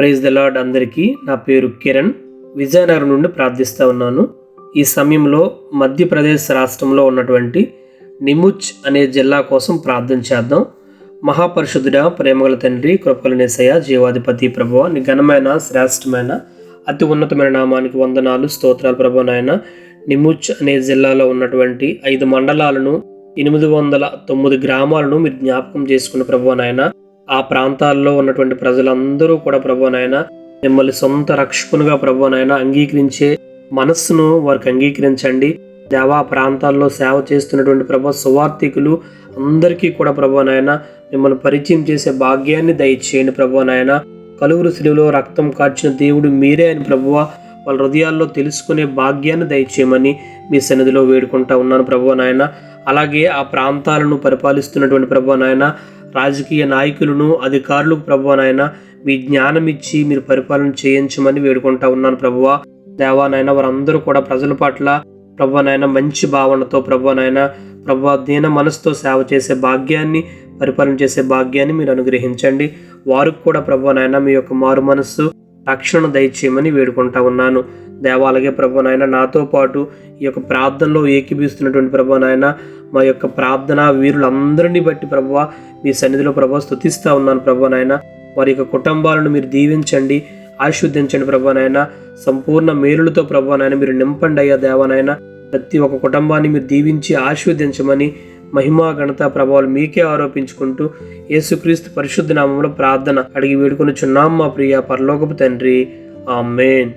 Praise the lord అందరికీ. నా పేరు కిరణ్. విజయనగరం నుండి ప్రార్థిస్తూ ఉన్నాను. ఈ సమయంలో మధ్యప్రదేశ్ రాష్ట్రంలో ఉన్నటువంటి నిముచ్ అనే జిల్లా కోసం ప్రార్థన చేద్దాం. మహాపరిశుద్ధుడ ప్రేమగల తండ్రి కృపలనేసయ జీవాధిపతి ప్రభువ నీ ఘనమైన శ్రేష్టమైన అతి ఉన్నతమైన నామానికి వందనాలు స్తోత్రాలు ప్రభు నాయన. నిముచ్ అనే జిల్లాలో ఉన్నటువంటి ఐదు మండలాలను ఎనిమిది వందల తొమ్మిది గ్రామాలను మీరు జ్ఞాపకం చేసుకున్న ప్రభు నాయన. ఆ ప్రాంతాల్లో ఉన్నటువంటి ప్రజలందరూ కూడా ప్రభు నాయన మిమ్మల్ని సొంత రక్షకునిగా ప్రభు నాయన అంగీకరించే మనస్సును వారికి అంగీకరించండి. దేవా ప్రాంతాల్లో సేవ చేస్తున్నటువంటి ప్రభు సువార్థికులు అందరికీ కూడా ప్రభు నాయన మిమ్మల్ని పరిచయం చేసే భాగ్యాన్ని దయచేయండి ప్రభునాయన కలువురు శిలువలో రక్తం కార్చిన దేవుడు మీరే అని ప్రభువ వాళ్ళ హృదయాల్లో తెలుసుకునే భాగ్యాన్ని దయచేయమని మీ సన్నిధిలో వేడుకుంటా ఉన్నాను ప్రభు నాయన. అలాగే ఆ ప్రాంతాలను పరిపాలిస్తున్నటువంటి ప్రభు నాయన రాజకీయ నాయకులను అధికారులకు ప్రభు నాయన మీ జ్ఞానం ఇచ్చి మీరు పరిపాలన చేయించమని వేడుకుంటా ఉన్నాను ప్రభువ. దేవా నాయన వారందరూ కూడా ప్రజల పట్ల ప్రభు నాయన మంచి భావనతో ప్రభు నాయన ప్రభు దీన మనసుతో సేవ చేసే భాగ్యాన్ని పరిపాలన చేసే భాగ్యాన్ని మీరు అనుగ్రహించండి. వారికి కూడా ప్రభు నాయన మీ యొక్క మారు మనస్సు రక్షణ దయచేయమని వేడుకుంటా ఉన్నాను. దేవా అలాగే నాయన నాతో పాటు ఈ యొక్క ప్రార్థనలో ఏకీభిస్తున్నటువంటి ప్రభు నాయన మా యొక్క ప్రార్థన వీరులందరినీ బట్టి ప్రభు మీ సన్నిధిలో ప్రభు స్థుతిస్తూ ఉన్నాను ప్రభు నాయన. వారి యొక్క కుటుంబాలను మీరు దీవించండి ఆశీర్వదించండి ప్రభు నాయన. సంపూర్ణ మేలులతో ప్రభు నాయన మీరు నింపండి అయ్యా దేవనాయన ప్రతి ఒక్క కుటుంబాన్ని మీరు దీవించి ఆశీర్వదించమని మహిమా ఘనత ప్రభావాలు మీకే ఆరోపించుకుంటూ యేసుక్రీస్తు పరిశుద్ధ నామంలో ప్రార్థన అడిగి వేడుకొని చున్నాం మా ప్రియ పరలోకపు తండ్రి. ఆమెన్.